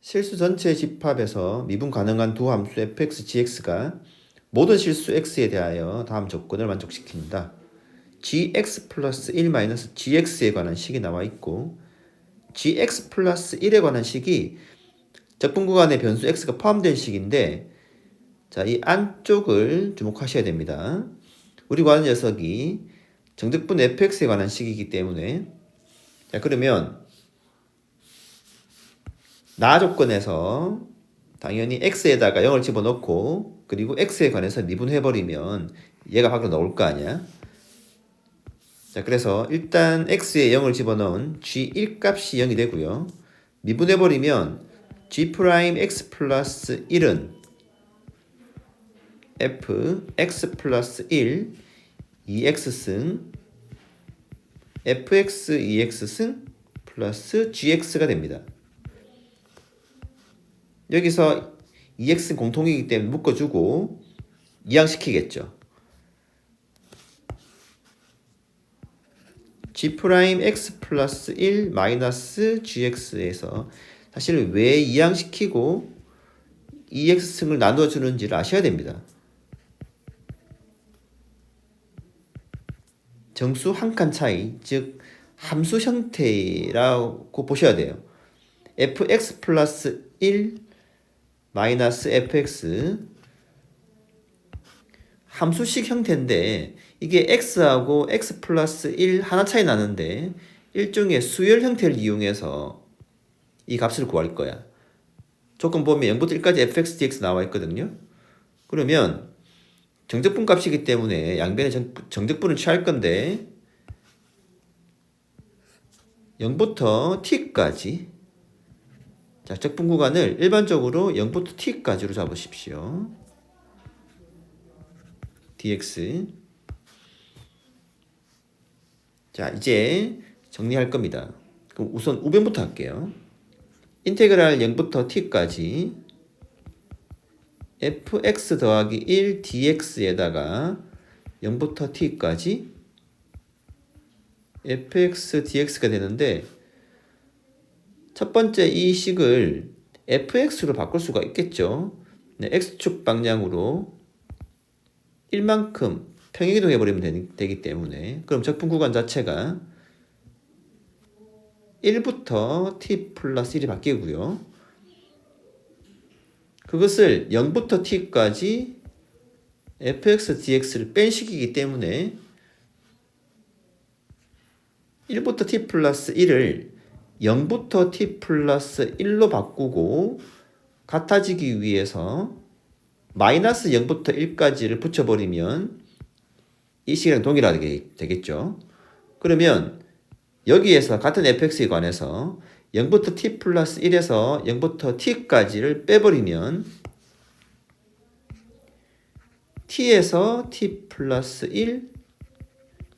실수 전체 집합에서 미분 가능한 두 함수 fx, gx가 모든 실수 x에 대하여 다음 조건을 만족시킵니다. gx 플러스 1 마이너스 gx에 관한 식이 나와 있고 gx 플러스 1에 관한 식이 적분 구간의 변수 x가 포함된 식인데 자, 이 안쪽을 주목하셔야 됩니다. 우리 구하는 녀석이 정적분 fx에 관한 식이기 때문에 자, 그러면 나 조건에서 당연히 x에다가 0을 집어넣고 그리고 x에 관해서 미분해버리면 얘가 밖으로 나올 거 아니야. 자, 그래서 일단 x에 0을 집어넣은 g1 값이 0이 되고요. 미분해버리면 g 프라임 x 플러스 1은 f x 플러스 1 2x승 fx 2x승 플러스 gx가 됩니다. 여기서 2x 공통이기 때문에 묶어주고 이항시키겠죠. g 프라임 x 플러스 1 마이너스 gx에서 사실 왜 이항시키고 2x승을 나누어주는지를 아셔야 됩니다. 정수 한 칸 차이, 즉 함수 형태라고 보셔야 돼요. fx 플러스 1 마이너스 fx 함수식 형태인데 이게 x하고 x 플러스 1 하나 차이 나는데 일종의 수열 형태를 이용해서 이 값을 구할 거야. 조건 보면 0부터 1까지 fx, dx 나와 있거든요. 그러면 정적분 값이기 때문에 양변의 정, 정적분을 취할 건데 0부터 t까지 자, 적분 구간을 일반적으로 0부터 t까지로 잡으십시오. dx 자, 이제 정리할 겁니다. 그럼 우선 우변부터 할게요. 인테그랄 0부터 t까지 fx 더하기 1 dx에다가 0부터 t까지 fx dx가 되는데 첫 번째 이 식을 fx로 바꿀 수가 있겠죠. 네, x축 방향으로 1만큼 평행이동해 버리면 되기 때문에 그럼 적분 구간 자체가 1부터 t 플러스 1이 바뀌고요. 그것을 0부터 t까지 fx dx를 뺀 식이기 때문에 1부터 t 플러스 1을 0부터 t 플러스 1로 바꾸고 같아지기 위해서 마이너스 0부터 1까지를 붙여버리면 이 식이랑 동일하게 되겠죠. 그러면 여기에서 같은 fx에 관해서 0부터 t 플러스 1에서 0부터 t까지를 빼버리면 t에서 t 플러스 1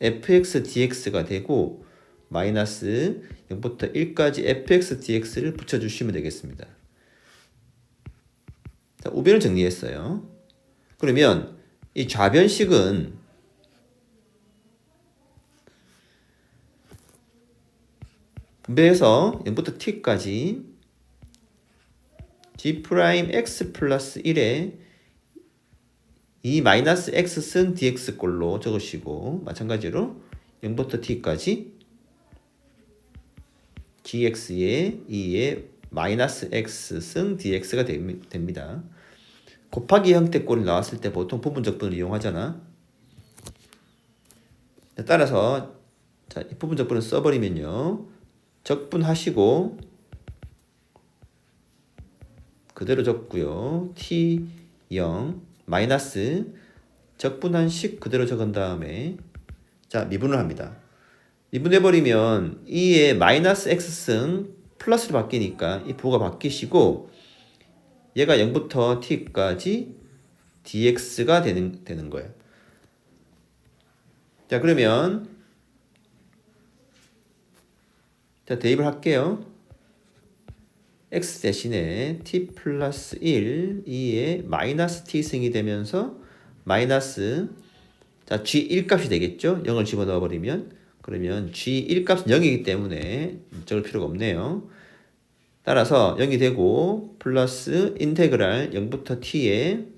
fx dx가 되고 마이너스 0부터 1까지 fx dx를 붙여주시면 되겠습니다. 자, 우변을 정리했어요. 그러면 이 좌변식은 분배해서 0부터 t까지 g 프라임 x 플러스 1에 이 마이너스 x승 dx 꼴로 적으시고 마찬가지로 0부터 t까지 gx의 2의 마이너스 x승 dx가 됩니다. 곱하기 형태꼴이 나왔을 때 보통 부분적분을 이용하잖아. 따라서 자, 이 부분적분을 써버리면요. 적분하시고 그대로 적고요. t 0 마이너스 적분한 식 그대로 적은 다음에 자 미분을 합니다. 미분해버리면 2의 마이너스 x승 플러스로 바뀌니까 이 부호가 바뀌시고 얘가 0부터 t까지 dx가 되는, 되는 거예요. 자 그러면 자 대입을 할게요. x 대신에 t 플러스 1 2의 마이너스 t승이 되면서 마이너스 자 g 1 값이 되겠죠. 0을 집어넣어 버리면 그러면 G1 값은 0이기 때문에 적을 필요가 없네요. 따라서 0이 되고 플러스 인테그랄 0부터 t에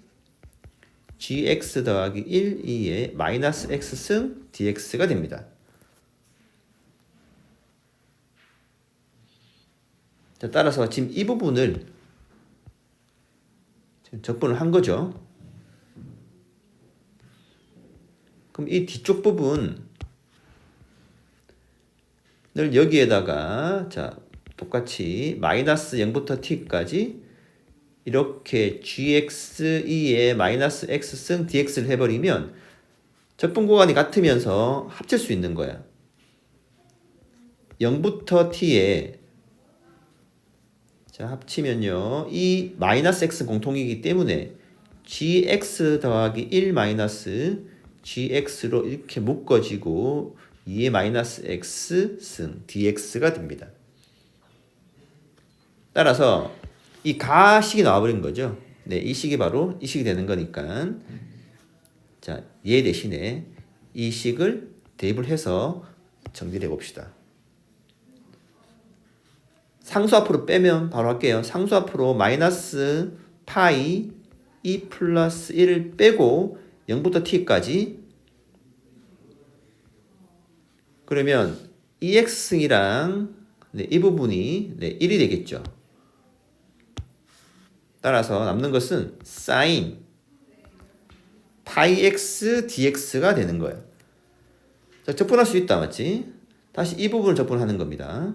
gx 더하기 1, 2에 마이너스 x승 dx가 됩니다. 자, 따라서 지금 이 부분을 지금 적분을 한 거죠. 그럼 이 뒤쪽 부분 을 여기에다가 자 똑같이 마이너스 0부터 t까지 이렇게 gx2에 마이너스 x승 dx를 해버리면 적분 구간이 같으면서 합칠 수 있는 거야. 0부터 t에 자 합치면요 이 마이너스 x 공통이기 때문에 gx 더하기 1 마이너스 gx로 이렇게 묶어지고 2의 마이너스 x 승 dx가 됩니다. 따라서 이 가식이 나와버린 거죠. 네, 이 식이 바로 이 식이 되는 거니까 자, 얘 대신에 이 식을 대입을 해서 정리를 해봅시다. 상수 앞으로 빼면 바로 할게요. 상수 앞으로 마이너스 파이 2 플러스 1을 빼고 0부터 t까지 그러면 e x승이랑 네, 이 부분이 네, 1이 되겠죠. 따라서 남는 것은 sin 파이 x dx가 되는 거예요. 자, 적분할 수 있다, 맞지? 다시 이 부분을 적분하는 겁니다.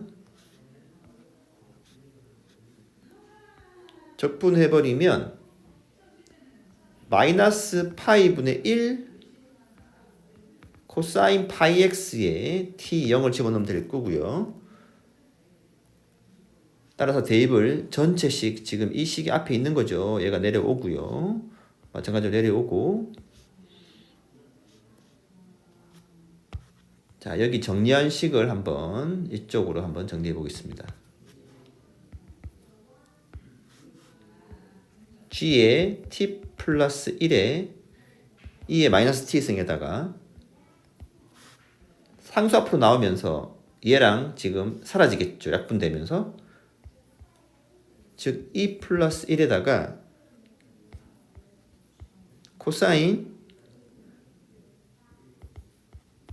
적분해버리면 마이너스 파이분의 1 코사인 파이 x에 t 0을 집어넣으면 될 거고요. 따라서 대입을 전체식 지금 이 식이 앞에 있는 거죠. 얘가 내려오고요. 마찬가지로 내려오고 자 여기 정리한 식을 한번 이쪽으로 한번 정리해 보겠습니다. g의 t 플러스 1에 2의 마이너스 t승에다가 상수 앞으로 나오면서 얘랑 지금 사라지겠죠. 약분되면서 즉 2 플러스 1에다가 코사인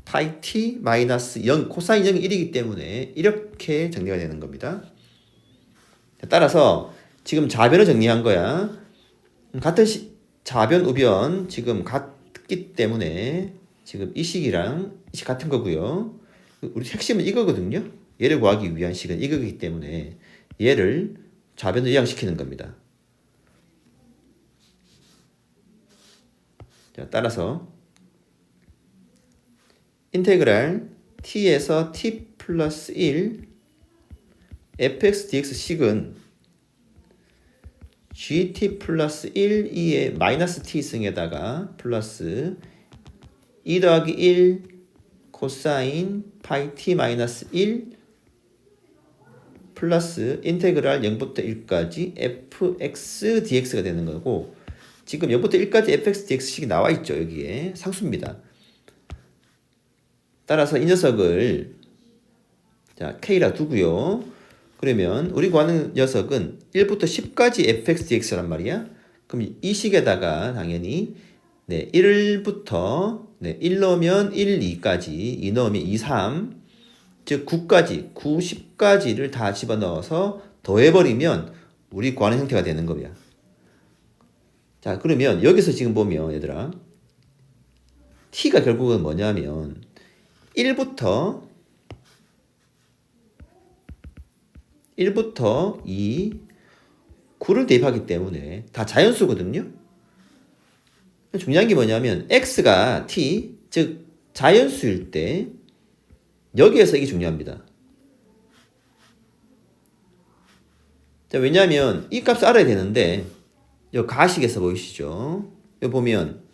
파이 t 마이너스 0 코사인 0이 1이기 때문에 이렇게 정리가 되는 겁니다. 따라서 지금 좌변을 정리한 거야. 같은 시, 좌변 우변 지금 같기 때문에 지금 이 식이랑 이 식 같은 거고요. 우리 핵심은 이거거든요. 얘를 구하기 위한 식은 이거기 때문에 얘를 좌변을 이항시키는 겁니다. 자, 따라서 인테그랄 t에서 t 플러스 1 fx dx 식은 gt 플러스 1 2의 마이너스 t 승에다가 플러스 2 더하기 1 코사인 파이 t 마이너스 1 플러스 인테그랄 0부터 1까지 fx dx가 되는 거고 지금 0부터 1까지 fx dx식이 나와 있죠 여기에. 상수입니다. 따라서 이 녀석을 자 k라 두고요. 그러면 우리 구하는 녀석은 1부터 10까지 fx dx란 말이야. 그럼 이 식에다가 당연히 네 1부터 네, 1 넣으면 1, 2까지 2 넣으면 2, 3 즉 9까지, 9, 10까지를 다 집어넣어서 더해버리면 우리 구하는 형태가 되는 겁니다. 자 그러면 여기서 지금 보면 얘들아 t가 결국은 뭐냐면 1부터 1부터 2, 9를 대입하기 때문에 다 자연수거든요. 중요한 게 뭐냐면 x가 t 즉 자연수일 때 여기에서 이게 중요합니다. 자, 왜냐하면 이 값을 알아야 되는데 이 가식에서 보이시죠? 여기 보면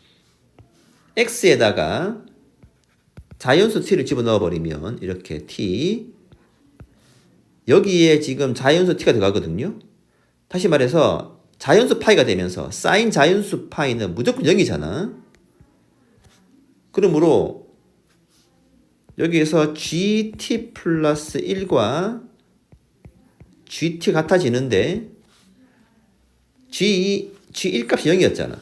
x에다가 자연수 t를 집어넣어 버리면 이렇게 t 여기에 지금 자연수 t가 들어가거든요. 다시 말해서 자연수 파이가 되면서 사인 자연수 파이는 무조건 0이잖아. 그러므로 여기에서 gt 플러스 1과 gt 같아지는데 g g1 값이 0이었잖아.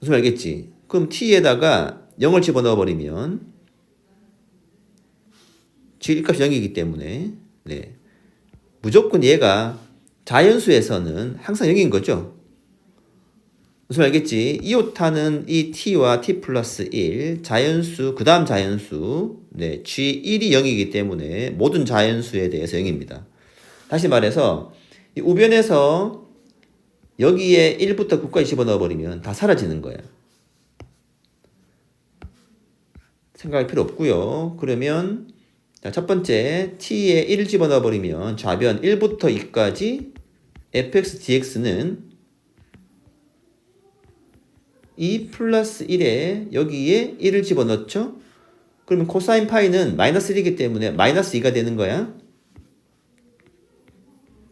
무슨 말겠지? 그럼 t에다가 0을 집어넣어 버리면 g1 값이 0이기 때문에 네. 무조건 얘가 자연수에서는 항상 0인 거죠. 무슨 말겠지? 이오타는 이 t와 t 플러스 1 자연수 그 다음 자연수 네, g1이 0이기 때문에 모든 자연수에 대해서 0입니다. 다시 말해서 이 우변에서 여기에 1부터 9까지 집어넣어 버리면 다 사라지는 거야. 생각할 필요 없고요. 그러면 자, 첫 번째 t에 1을 집어넣어 버리면 좌변 1부터 2까지 fx dx는 2 플러스 1에 여기에 1을 집어넣죠. 그러면 코사인 파이는 마이너스 1이기 때문에 마이너스 2가 되는 거야.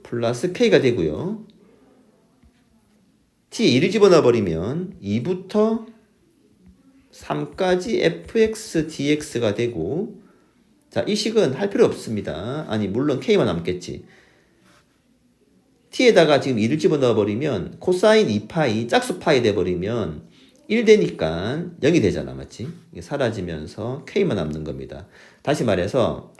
플러스 k가 되고요. t에 1을 집어넣어 버리면 2부터 3까지 fx dx가 되고 자, 이 식은 할 필요 없습니다. 아니, 물론 k만 남겠지. T에다가 지금 2를 집어넣어 버리면 코사인 2파이 짝수 파이 돼 버리면 1 되니까 0이 되잖아. 맞지? 사라지면서 k만 남는 겁니다. 다시 말해서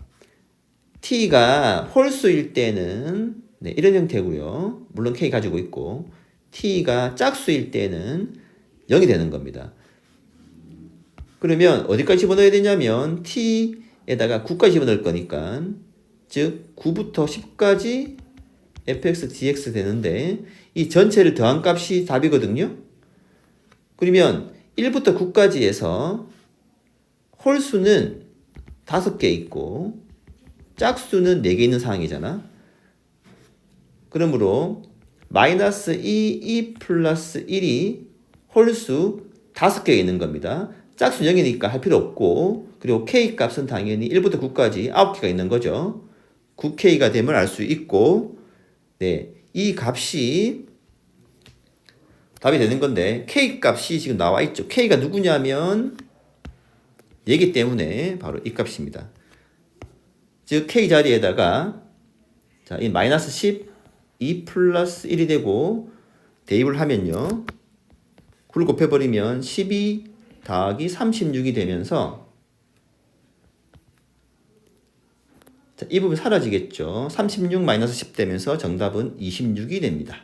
t가 홀수일 때는 네, 이런 형태고요. 물론 k 가지고 있고 t가 짝수일 때는 0이 되는 겁니다. 그러면 어디까지 집어넣어야 되냐면 t에다가 9까지 집어넣을 거니까 즉 9부터 10까지 fx dx 되는데 이 전체를 더한 값이 답이거든요. 그러면 1부터 9까지 해서 홀수는 5개 있고 짝수는 4개 있는 상황이잖아. 그러므로 마이너스 2, 2 플러스 1이 홀수 5개 있는 겁니다. 짝수 0이니까 할 필요 없고 그리고 k 값은 당연히 1부터 9까지 9개가 있는 거죠. 9k가 됨을 알 수 있고 네, 이 값이 답이 되는 건데 k 값이 지금 나와 있죠. k가 누구냐면 얘기 때문에 바로 이 값입니다. 즉 k 자리에다가 자, 이 마이너스 10, 2 플러스 1이 되고 대입을 하면요. 9를 곱해버리면 12 더하기 36이 되면서 자, 이 부분 사라지겠죠. 36 마이너스 10 되면서 정답은 26이 됩니다.